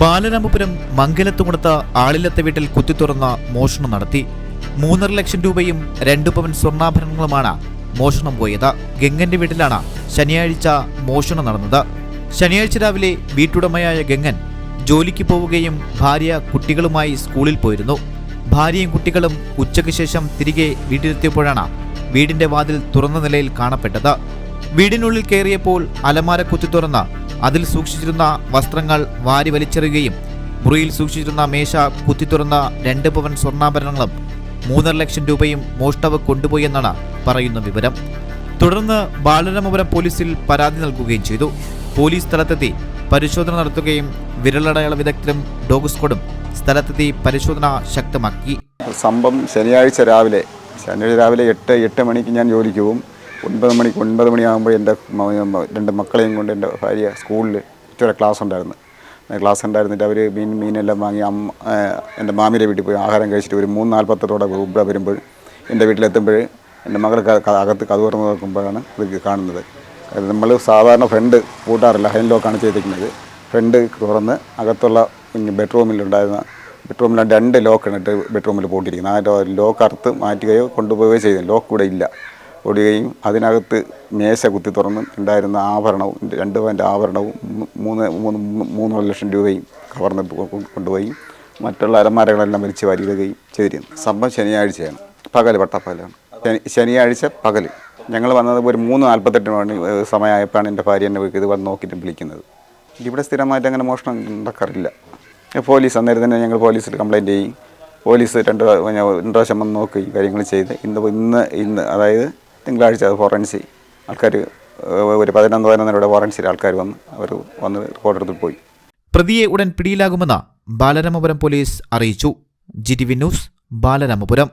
ബാലരാമപുരം മംഗലത്തുകുണത്ത് ആളില്ലത്തെ വീട്ടിൽ കുത്തിത്തുറന്ന മോഷണം നടത്തി. മൂന്നര ലക്ഷം രൂപയും രണ്ടു പവൻ സ്വർണാഭരണങ്ങളുമാണ് മോഷണം പോയത്. ഗംഗന്റെ വീട്ടിലാണ് ശനിയാഴ്ച മോഷണം നടന്നത്. ശനിയാഴ്ച രാവിലെ വീട്ടുടമയായ ഗംഗൻ ജോലിക്ക് പോവുകയും ഭാര്യ കുട്ടികളുമായി സ്കൂളിൽ പോയിരുന്നു. ഭാര്യയും കുട്ടികളും ഉച്ചയ്ക്ക് ശേഷം തിരികെ വീട്ടിലെത്തിയപ്പോഴാണ് വീടിന്റെ വാതിൽ തുറന്ന നിലയിൽ കാണപ്പെട്ടത്. വീടിനുള്ളിൽ കയറിയപ്പോൾ അലമാര കുത്തി തുറന്ന് അതിൽ സൂക്ഷിച്ചിരുന്ന വസ്ത്രങ്ങൾ വാരി വലിച്ചെറിയുകയും മുറിയിൽ സൂക്ഷിച്ചിരുന്ന മേശ കുത്തി തുറന്ന രണ്ട് പവൻ സ്വർണാഭരണങ്ങളും മൂന്നര ലക്ഷം രൂപയും മോഷ്ടാവ് കൊണ്ടുപോയെന്നാണ് പറയുന്ന വിവരം. തുടർന്ന് ബാലരാമപുരം പോലീസിൽ പരാതി നൽകുകയും ചെയ്തു. പോലീസ് സ്ഥലത്തെത്തി പരിശോധന നടത്തുകയും വിരലടയാള വിദഗ്ധരും ഡോഗ് സ്ക്വാഡും സ്ഥലത്തെത്തി പരിശോധന ശക്തമാക്കി. സംഭവം ശനിയാഴ്ച രാവിലെ ശനിയാഴ്ച രാവിലെ എട്ട് എട്ട് മണിക്ക് ഞാൻ ജോലിക്ക് പോകും. ഒൻപത് മണിക്ക് ഒൻപത് മണിയാകുമ്പോൾ എന്റെ രണ്ട് മക്കളെയും കൊണ്ട് എന്റെ ഭാര്യ സ്കൂളിൽ ഉച്ചവരെ ക്ലാസ് ഉണ്ടായിരുന്നു. ക്ലാസ് ഉണ്ടായിരുന്നിട്ട് അവർ മീൻ മീനെല്ലാം വാങ്ങി അമ്മ എന്റെ മാമിയുടെ വീട്ടിൽ പോയി ആഹാരം കഴിച്ചിട്ട് ഒരു മൂന്ന് നാൽപ്പത്തെട്ടോടെ ഇവിടെ വരുമ്പോൾ എന്റെ വീട്ടിലെത്തുമ്പോൾ എന്റെ മകൾ അകത്ത് കഥ തുറന്ന് നോക്കുമ്പോഴാണ് ഇത് കാണുന്നത്. നമ്മൾ സാധാരണ ഫ്രണ്ട് കൂട്ടാറില്ല ഹൈൻ ലോക്കാണ് ചെയ്തിരിക്കുന്നത്. ഫ്രണ്ട് തുറന്ന് അകത്തുള്ള ബെഡ്റൂമിലുണ്ടായിരുന്ന ബെഡ്റൂമിൽ രണ്ട് ലോക്കാണ് ബെഡ്റൂമിൽ പോയിട്ടിരിക്കുന്നത് ആ ലോക്ക് അറുത്ത് മാറ്റുകയോ കൊണ്ടുപോവുകയോ ചെയ്തു. ലോക്ക് കൂടെ ഇല്ല. ഓടുകയും അതിനകത്ത് മേശ കുത്തി തുറന്ന് ഉണ്ടായിരുന്ന ആഭരണവും രണ്ട് പവന്റെ ആഭരണവും മൂന്ന് മൂന്ന് മൂന്നര ലക്ഷം രൂപയും കവർന്ന് കൊണ്ടുപോയി മറ്റുള്ള അലമാരകളെല്ലാം വലിച്ച് വരികയും ചെയ്തിരുന്നു. സംഭവം ശനിയാഴ്ചയാണ്. പകൽ പട്ടപ്പകലാണ്. ശനിയാഴ്ച പകൽ ഞങ്ങൾ വന്നത് ഒരു മൂന്ന് നാൽപ്പത്തെട്ട് മണി സമയമായപ്പോഴാണ് എന്റെ ഭാര്യ എന്നെ ഇത് വന്ന് നോക്കിയിട്ട് വിളിക്കുന്നത്. ഇവിടെ സ്ഥിരമായിട്ട് അങ്ങനെ മോഷണം നടക്കാറില്ല പോലീസ് അന്നേരം തന്നെ ഞങ്ങൾ പോലീസിൽ കംപ്ലയിന്റ് ചെയ്യും. പോലീസ് രണ്ട് രണ്ട് പ്രാവശ്യം വന്ന് നോക്കുകയും കാര്യങ്ങൾ ചെയ്ത് ഇന്ന് ഇന്ന് ഇന്ന് അതായത് തിങ്കളാഴ്ച അത് ഫോറൻസി ആൾക്കാർ ഒരു പതിനൊന്ന് പതിനൊന്നരയുടെ ഫോറൻസിൽ ആൾക്കാർ വന്ന് അവർ വന്ന് റിപ്പോർട്ട് എടുത്തിട്ട് പോയി. പ്രതിയെ ഉടൻ പിടിയിലാകുമെന്ന് ബാലരാമപുരം പോലീസ് അറിയിച്ചു. G T V news Balaramapuram.